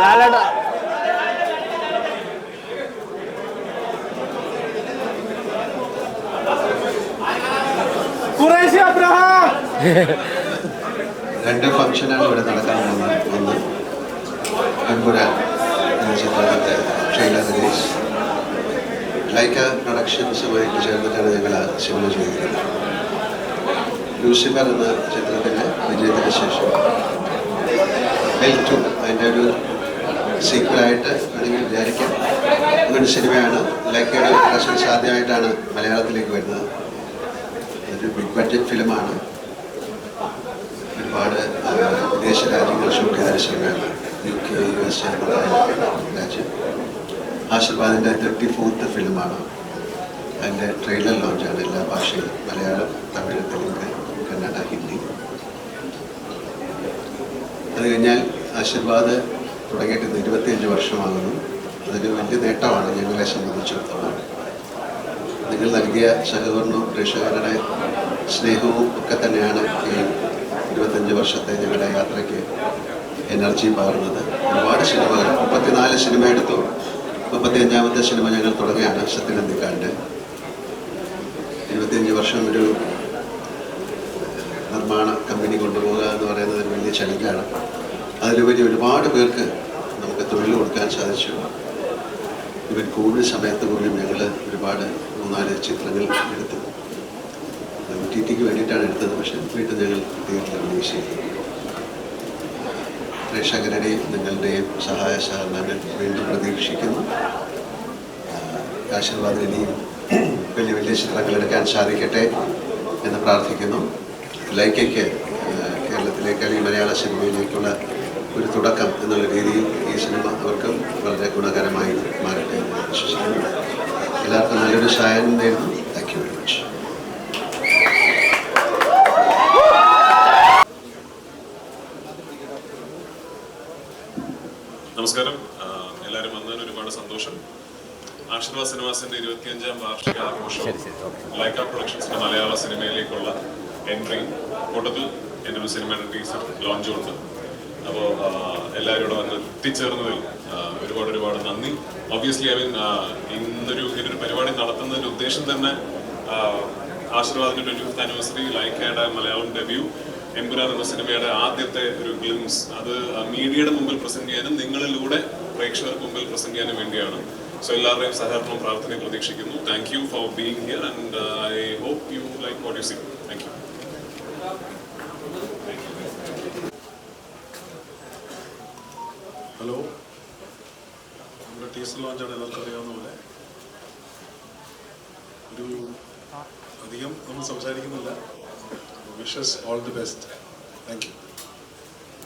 ലാലേട്ടാ. രണ്ട് ഫംഗ്ഷനാണ് ഇവിടെ നടക്കാൻ പോകുന്നത് ഒന്ന് അൻപുരാൻ എന്ന ചിത്രത്തിന്റെ ഷൈല ദിനേശ് ലൈക്ക വഴി ചേർന്നിട്ടാണ് ഞങ്ങൾ സിനിമ ചെയ്തിരുന്നത് ലൂസിഫർ എന്ന ചിത്രത്തിന്റെ വിജയത്തിന് ശേഷം എൽ അതിന്റെ ഒരു സീക്വലായിട്ട് വേണമെങ്കിൽ വിചാരിക്കാം. അങ്ങനൊരു സിനിമയാണ്. ലക്കയുടെ പ്രൊഡക്ഷൻസ് ആദ്യമായിട്ടാണ് മലയാളത്തിലേക്ക് വരുന്നത്. ഒരു ബിഗ് ബഡ്ജറ്റ് ഫിലിമാണ് ഒരുപാട് വിദേശ രാജ്യങ്ങൾ ഷൂട്ട് ചെയ്ത സിനിമയാണ്. U K U S A രാജ്യം. ആശീർവാദിന്റെ തേർട്ടി ഫോർത്ത് ഫിലിമാണ് അതിന്റെ ട്രെയിലർ ലോഞ്ചാണ് എല്ലാ ഭാഷയിലും. മലയാളം തമിഴ് തെലുങ്ക് കന്നഡ ഹിന്ദി. അത് കഴിഞ്ഞാൽ ആശീർവാദ് തുടങ്ങിയിട്ട് ഇന്ന് ഇരുപത്തിയഞ്ച് വർഷമാകുന്നു. അതൊരു വലിയ നേട്ടമാണ് ഞങ്ങളെ സംബന്ധിച്ചിടത്തോളം. നിങ്ങൾ നൽകിയ സഹകരണവും പ്രേക്ഷകരുടെ സ്നേഹവും ഒക്കെ തന്നെയാണ് ഈ ഇരുപത്തഞ്ച് വർഷത്തെ ഞങ്ങളുടെ യാത്രയ്ക്ക് എനർജി പകർന്നത് ഒരുപാട് സിനിമകൾ മുപ്പത്തിനാല് സിനിമ എടുത്തു. മുപ്പത്തിയഞ്ചാമത്തെ സിനിമ ഞങ്ങൾ തുടങ്ങിയാണ് സത്യനന്ദിക്കാണ്ട് ഇരുപത്തിയഞ്ച് വർഷം ഒരു നിർമ്മാണ കമ്പനി കൊണ്ടുപോകുക എന്ന് പറയുന്നത് ഒരു വലിയ ചലഞ്ചാണ് അതിലുപരി ഒരുപാട് പേർക്ക് നമുക്ക് തൊഴിൽ കൊടുക്കാൻ സാധിച്ചു. ഇവൻ കോവിഡ് സമയത്ത് പോലും ഞങ്ങൾ ഒരുപാട് മൂന്നാൽ ചിത്രങ്ങൾ എടുത്തു ടി ടിക്ക് വേണ്ടിയിട്ടാണ് എടുത്തത്. പക്ഷെ വീട്ടിൽ ഞങ്ങൾ തീർച്ചയായും ചെയ്തു പ്രേക്ഷകരുടെയും നിങ്ങളുടെയും സഹായ സഹകരണങ്ങൾ വീണ്ടും പ്രതീക്ഷിക്കുന്നു. ആശീർവാദം ഇനിയും വലിയ വലിയ ചിത്രങ്ങൾ എടുക്കാൻ സാധിക്കട്ടെ എന്ന് പ്രാർത്ഥിക്കുന്നു. ലൈക്കയ്ക്ക് കേരളത്തിലേക്ക് അല്ലെങ്കിൽ മലയാള സിനിമയിലേക്കുള്ള ഒരു തുടക്കം എന്നുള്ള രീതിയിൽ ഈ സിനിമ അവർക്ക് വളരെ ഗുണകരമായി മാറട്ടെ എന്ന് വിശ്വസിക്കുന്നു. എല്ലാവർക്കും നല്ലൊരു സഹായം നേരുന്നു. താങ്ക് യു വെരി മച്ച് നമസ്കാരം. എല്ലാവരും വന്നതിന് ഒരുപാട് സന്തോഷം. ആശീർവാദ് സിനിമാസിന്റെ ഇരുപത്തിയഞ്ചാം വാർഷിക ആഘോഷം ലൈക്ക പ്രൊഡക്ഷൻസിന്റെ മലയാള സിനിമയിലേക്കുള്ള എൻട്രി. കൂട്ടത്തിൽ എന്റെ ഒരു സിനിമയുടെ ടീസർ ലോഞ്ചും ഉണ്ട് അപ്പോൾ എല്ലാവരും ഇവിടെ വന്ന് എത്തിച്ചേർന്നതിൽ ഒരുപാട് ഒരുപാട് നന്ദി. ഒബ്വിയസ്ലി ഐ മീൻ ഇന്നൊരു ഇങ്ങനൊരു പരിപാടി നടത്തുന്നതിന്റെ ഉദ്ദേശം തന്നെ ആശീർവാദിന്റെ ട്വന്റി ഫിഫ്ത്ത് ഫിഫ്ത് ആനിവേഴ്സറി ലൈക്കയുടെ മലയാളം ഡെബ്യൂ എമ്പുരാൻ എന്ന സിനിമയുടെ ആദ്യത്തെ ഒരു ഗ്ലിംസ് അത് മീഡിയയുടെ മുമ്പിൽ പ്രസന്റ് ചെയ്യാനും നിങ്ങളിലൂടെ പ്രേക്ഷകർക്ക് മുമ്പിൽ പ്രസന്റ് ചെയ്യാനും വേണ്ടിയാണ്. സോ എല്ലാവരുടെയും സഹകരണം പ്രാർത്ഥനയും പ്രതീക്ഷിക്കുന്നു. Thank you for being here and I hope you like what you see thank you നമ്മുടെ ടീസർ ലോഞ്ചാണ് എല്ലാവർക്കും അറിയാവുന്ന പോലെ. ഒരു അധികം നമ്മൾ സംസാരിക്കുന്നില്ല. Wishes all the best thank you